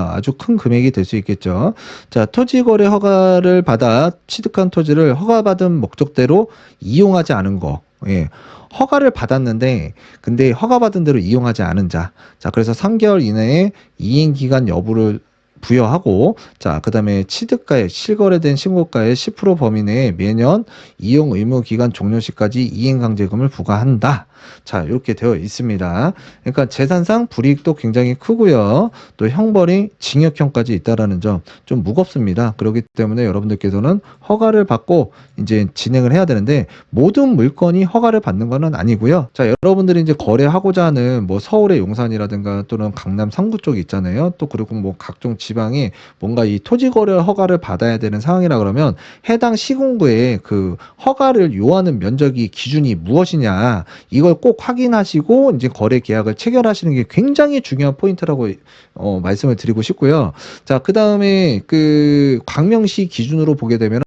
아주 큰 금액이 될 수 있겠죠. 자, 토지 거래 허가를 받아 취득한 토지를 허가받은 목적대로 이용하지 않은 거. 예. 허가를 받았는데 근데 허가받은 대로 이용하지 않은 자. 자, 그래서 3개월 이내에 이행 기간 여부를 부여하고 자, 그다음에 취득가액 실거래된 신고가의 10% 범위 내에 매년 이용 의무 기간 종료 시까지 이행 강제금을 부과한다. 자, 이렇게 되어 있습니다. 그러니까 재산상 불이익도 굉장히 크고요. 또 형벌이 징역형까지 있다라는 점 좀 무겁습니다. 그렇기 때문에 여러분들께서는 허가를 받고 이제 진행을 해야 되는데 모든 물건이 허가를 받는 것은 아니고요. 자, 여러분들이 이제 거래하고자 하는 뭐 서울의 용산이라든가 또는 강남 상구 쪽 있잖아요. 또 그리고 뭐 각종 지방에 뭔가 이 토지 거래 허가를 받아야 되는 상황이라 그러면 해당 시군구에 그 허가를 요하는 면적이 기준이 무엇이냐 이 걸꼭 확인하시고 이제 거래 계약을 체결하시는 게 굉장히 중요한 포인트라고 어, 말씀을 드리고 싶고요. 자, 그 다음에 그 광명시 기준으로 보게 되면